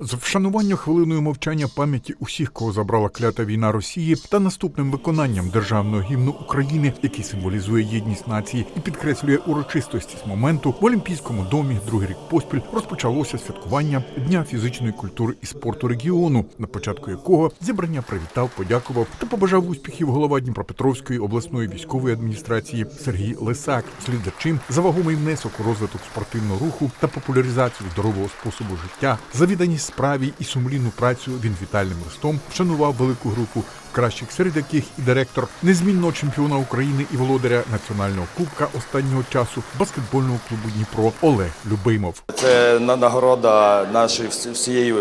З вшануванням хвилиною мовчання пам'яті усіх, кого забрала клята війна Росії, та наступним виконанням державного гімну України, який символізує єдність нації і підкреслює урочистості з моменту в Олімпійському домі другий рік поспіль розпочалося святкування Дня фізичної культури і спорту регіону, на початку якого зібрання привітав, подякував та побажав успіхів голова Дніпропетровської обласної військової адміністрації Сергій Лисак, слід за чим за вагомий внесок у розвиток спортивного руху та популяризацію здорового способу життя, за відданість справі і сумлінну працю він вітальним листом вшанував велику групу кращих, серед яких і директор незмінного чемпіона України і володаря національного кубка останнього часу баскетбольного клубу Дніпро Олег Любимов. Це на- нагорода нашої всієї е,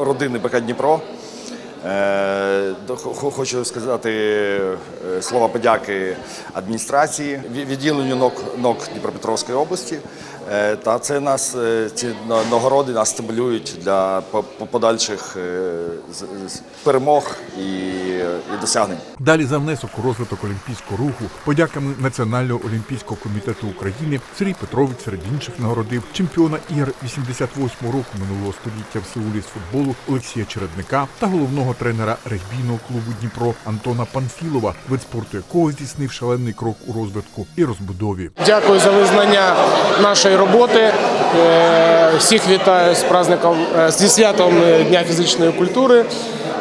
родини БК Дніпро. Е, Хочу сказати е, слова подяки адміністрації, відділенню НОК, НОК Дніпропетровської області. Е, Та це нас ці на- нагороди нас стимулюють для по- по- подальших перемог і, і досягнень. Далі за внесок у розвиток олімпійського руху, подяками Національного олімпійського комітету України Сергій Петрович серед інших нагородив чемпіона ігор 88-го року минулого століття в Сеулі з футболу Олексія Чередника та головного тренера регбійного клубу Дніпро Антона Панфілова, вид спорту якого здійснив шалений крок у розвитку і розбудові. Дякую за визнання нашої роботи. Е, Всіх вітаю з праздником е, зі святом Дня фізичної культури.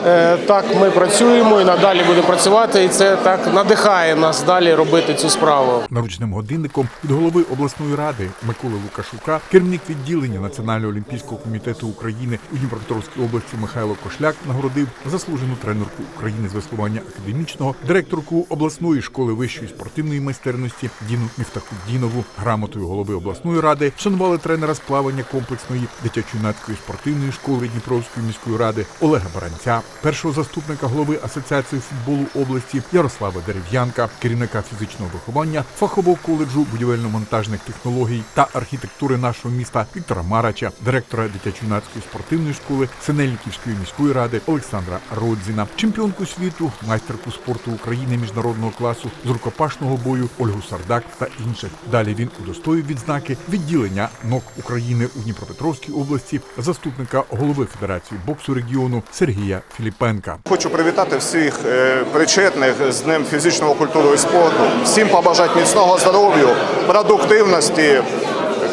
Е, Так, ми працюємо і надалі будемо працювати, і це так надихає нас далі робити цю справу. Наручним годинником від голови обласної ради Миколи Лукашука, керівник відділення Національного олімпійського комітету України у Дніпропетровській області Михайло Кошляк нагородив заслужену тренерку України з веслування академічного, директорку обласної школи вищої спортивної майстерності Діну Міфтахуддінову, грамотою голови обласної ради вшанували тренера з плавання комплексної дитячо-юнацької спортивної школи Дніпровської міської ради Олега Баранця, першого заступника голови асоціації футболу області Ярослава Дерев'янка, керівника фізичного виховання фахового коледжу будівельно-монтажних технологій та архітектури нашого міста Віктора Марача, директора дитячо-юнацької спортивної школи Синельниківської міської ради Олександра Родзіна, чемпіонку світу, майстерку спорту України міжнародного класу з рукопашного бою Ольгу Сардак та інших. Далі він удостоїв відзнаки відділення НОК України у Дніпропетровській області, заступника голови Федерації боксу регіону Сергія Філіпенка. Хочу привітати всіх е, причетних з Днем фізичного культури і спорту. Всім побажати міцного здоров'я, продуктивності,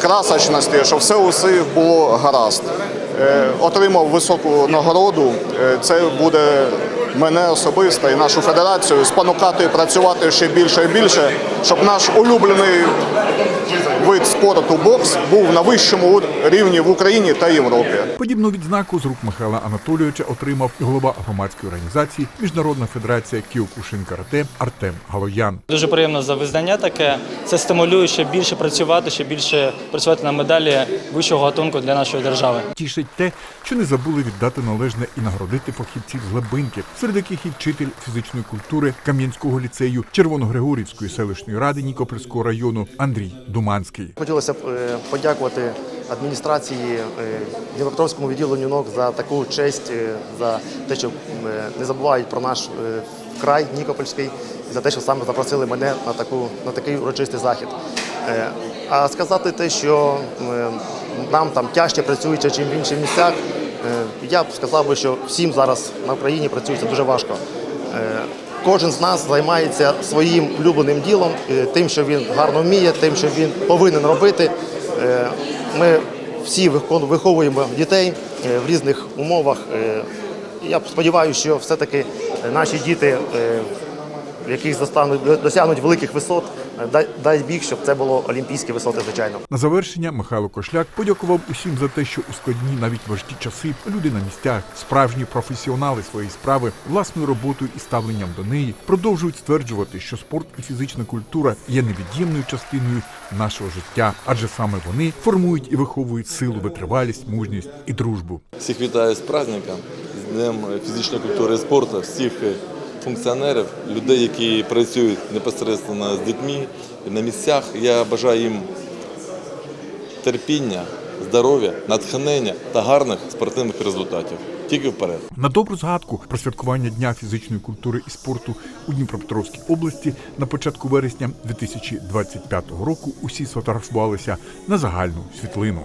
красочності, щоб все у було гаразд. Е, Отримав високу нагороду. Е, Це буде мене особисто і нашу федерацію спонукати працювати ще більше і більше, щоб наш улюблений вид спорту бокс був на вищому рівні в Україні та Європі. Подібну відзнаку з рук Михайла Анатолійовича отримав голова громадської організації Міжнародна федерація Кіокушин Карате Артем Галоян. Дуже приємно за визнання таке. Це стимулює ще більше працювати, ще більше працювати на медалі вищого гатунку для нашої держави. Тішить те, що не забули віддати належне і нагородити фахівців з Лебинки, серед яких і вчитель фізичної культури Кам'янського ліцею Червоногригорівської селищної ради Нікопольського району Андрій Думанський. Хотілося б е, подякувати адміністрації е, Дніпропетровському відділенню НОК за таку честь, е, за те, що е, не забувають про наш е, край Нікопольський, і за те, що саме запросили мене на таку на такий урочистий захід. А сказати те, що е, нам там тяжче працюється, ніж в інших місцях, е, я б сказав би, що всім зараз на Україні працюється дуже важко. Е, Кожен з нас займається своїм улюбленим ділом, тим, що він гарно вміє, тим, що він повинен робити. Ми всі виховуємо дітей в різних умовах. Я сподіваюся, що все-таки наші діти, яких досягнуть великих висот, дай- дай Біг, щоб це було олімпійські висоти, звичайно. На завершення Михайло Кошляк подякував усім за те, що у складні навіть важкі часи люди на місцях, справжні професіонали своєї справи, власною роботою і ставленням до неї продовжують стверджувати, що спорт і фізична культура є невід'ємною частиною нашого життя, адже саме вони формують і виховують силу, витривалість, мужність і дружбу. Всіх вітаю з праздником, з Днем фізичної культури і спорту, всіх е, функціонерів, людей, які працюють непосередньо з дітьми на місцях. Я бажаю їм терпіння, здоров'я, натхнення та гарних спортивних результатів. Тільки вперед. На добру згадку про святкування Дня фізичної культури і спорту у Дніпропетровській області на початку вересня 2025 року усі сфотографувалися на загальну світлину.